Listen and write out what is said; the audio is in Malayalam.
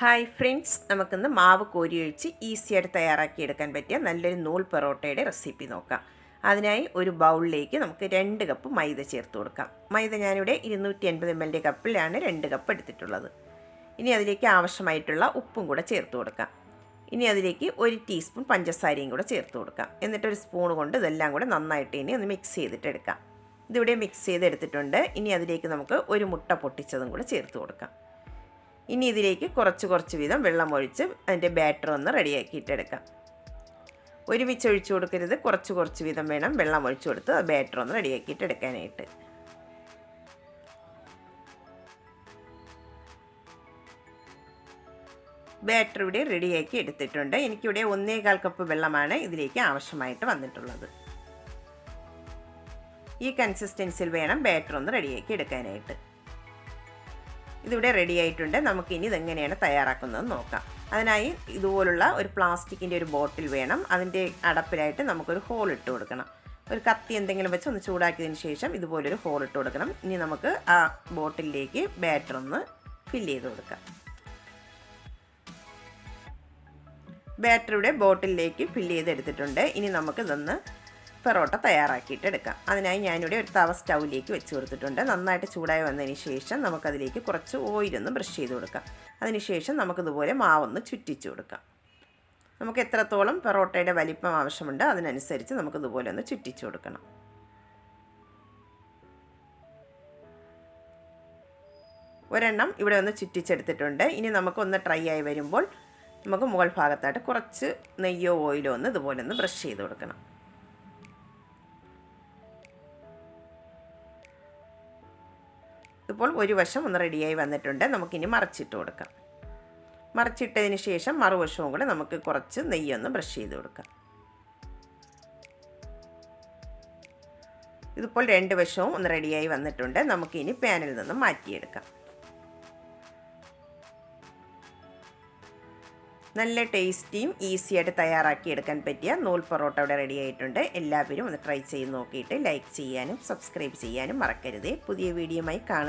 ഹായ് ഫ്രണ്ട്സ് നമുക്കിന്ന് മാവ് കോരി ഒഴിച്ച് ഈസിയായിട്ട് തയ്യാറാക്കിയെടുക്കാൻ പറ്റിയ നല്ലൊരു നൂൽ പൊറോട്ടയുടെ റെസിപ്പി നോക്കാം. അതിനായി ഒരു ബൗളിലേക്ക് നമുക്ക് രണ്ട് കപ്പ് മൈദ ചേർത്ത് കൊടുക്കാം. മൈദ ഞാനിവിടെ ഇരുന്നൂറ്റി എൺപത് എം എല്ലിന്റെ കപ്പിലാണ് രണ്ട് കപ്പ് എടുത്തിട്ടുള്ളത്. ഇനി അതിലേക്ക് ആവശ്യമായിട്ടുള്ള ഉപ്പും കൂടെ ചേർത്ത് കൊടുക്കാം. ഇനി അതിലേക്ക് ഒരു ടീസ്പൂൺ പഞ്ചസാരയും കൂടെ ചേർത്ത് കൊടുക്കാം. എന്നിട്ട് ഒരു സ്പൂൺ കൊണ്ട് ഇതെല്ലാം കൂടെ നന്നായിട്ട് ഇനി ഒന്ന് മിക്സ് ചെയ്തിട്ടെടുക്കാം ഇതിവിടെ മിക്സ് ചെയ്തെടുത്തിട്ടുണ്ട്. ഇനി അതിലേക്ക് നമുക്ക് ഒരു മുട്ട പൊട്ടിച്ചതും കൂടെ ചേർത്ത് കൊടുക്കാം. ഇനി ഇതിലേക്ക് കുറച്ച് കുറച്ച് വീതം വെള്ളം ഒഴിച്ച് അതിന്റെ ബാറ്റർ ഒന്ന് റെഡിയാക്കിയിട്ടെടുക്കാം ഒരുമിച്ച് ഒഴിച്ചു കൊടുക്കരുത്. കുറച്ച് കുറച്ച് വീതം വേണം വെള്ളം ഒഴിച്ചു കൊടുത്ത് ബാറ്റർ ഒന്ന് റെഡിയാക്കിയിട്ട് എടുക്കാനായിട്ട് ബാറ്റർ ഇവിടെ റെഡിയാക്കി എടുത്തിട്ടുണ്ട്. എനിക്കിവിടെ ഒന്നേകാൽ കപ്പ് വെള്ളമാണ് ഇതിലേക്ക് ആവശ്യമായിട്ട് വന്നിട്ടുള്ളത്. ഈ കൺസിസ്റ്റൻസിൽ വേണം ബാറ്റർ ഒന്ന് റെഡിയാക്കി എടുക്കാനായിട്ട്. ഇതിവിടെ റെഡി ആയിട്ടുണ്ട്. നമുക്കിനി ഇതെങ്ങനെയാണ് തയ്യാറാക്കുന്നത് നോക്കാം. അതിനായി ഇതുപോലുള്ള ഒരു പ്ലാസ്റ്റിക്കിന്റെ ഒരു ബോട്ടിൽ വേണം. അതിന്റെ അടപ്പിലായിട്ട് നമുക്കൊരു ഹോൾ ഇട്ട് കൊടുക്കണം. ഒരു കത്തി എന്തെങ്കിലും വെച്ച് ഒന്ന് ചൂടാക്കിയതിന് ശേഷം ഇതുപോലൊരു ഹോൾ ഇട്ട് കൊടുക്കണം. ഇനി നമുക്ക് ആ ബോട്ടിലേക്ക് ബാറ്റർ ഒന്ന് ഫില്ല് ചെയ്ത് കൊടുക്കാം. ബാറ്ററിയുടെ ബോട്ടിലേക്ക് ഫില്ല് ചെയ്തെടുത്തിട്ടുണ്ട്. ഇനി നമുക്ക് ഇതൊന്ന് പെറോട്ട തയ്യാറാക്കിയിട്ട് എടുക്കാം അതിനായി ഞാനിവിടെ ഒരു തവ സ്റ്റൗവിലേക്ക് വെച്ച് കൊടുത്തിട്ടുണ്ട്. നന്നായിട്ട് ചൂടായി വന്നതിന് ശേഷം നമുക്കതിലേക്ക് കുറച്ച് ഓയിലൊന്ന് ബ്രഷ് ചെയ്ത് കൊടുക്കാം. അതിനുശേഷം നമുക്കിതുപോലെ മാവൊന്ന് ചുറ്റിച്ച് കൊടുക്കാം. നമുക്ക് എത്രത്തോളം പെറോട്ടയുടെ വലിപ്പം ആവശ്യമുണ്ട് അതിനനുസരിച്ച് നമുക്കിതുപോലെ ഒന്ന് ചുറ്റിച്ച് കൊടുക്കണം. ഒരെണ്ണം ഇവിടെ ഒന്ന് ചുറ്റിച്ചെടുത്തിട്ടുണ്ട്. ഇനി നമുക്കൊന്ന് ട്രൈ ആയി വരുമ്പോൾ നമുക്ക് മുകൾ ഭാഗത്തായിട്ട് കുറച്ച് നെയ്യോ ഓയിലോ ഒന്ന് ഇതുപോലെ ഒന്ന് ബ്രഷ് ചെയ്ത് കൊടുക്കണം. ഇപ്പോൾ ഒരു വശം ഒന്ന് റെഡിയായി വന്നിട്ടുണ്ട്. നമുക്കിനി മറച്ചിട്ട് കൊടുക്കാം. മറച്ചിട്ടതിന് ശേഷം മറുവശവും കൂടെ നമുക്ക് കുറച്ച് നെയ്യൊന്ന് ബ്രഷ് ചെയ്ത് കൊടുക്കാം. ഇതിപ്പോൾ രണ്ട് വശവും ഒന്ന് റെഡിയായി വന്നിട്ടുണ്ട്. നമുക്കിനി പാനിൽ നിന്ന് മാറ്റിയെടുക്കാം. നല്ല ടേസ്റ്റിയും ഈസിയായിട്ട് തയ്യാറാക്കി എടുക്കാൻ പറ്റിയ നൂൽ പൊറോട്ട ഇവിടെ റെഡി ആയിട്ടുണ്ട്. എല്ലാവരും ഒന്ന് ട്രൈ ചെയ്ത് നോക്കിയിട്ട് ലൈക്ക് ചെയ്യാനും സബ്സ്ക്രൈബ് ചെയ്യാനും മറക്കരുത്. പുതിയ വീഡിയോയുമായി കാണും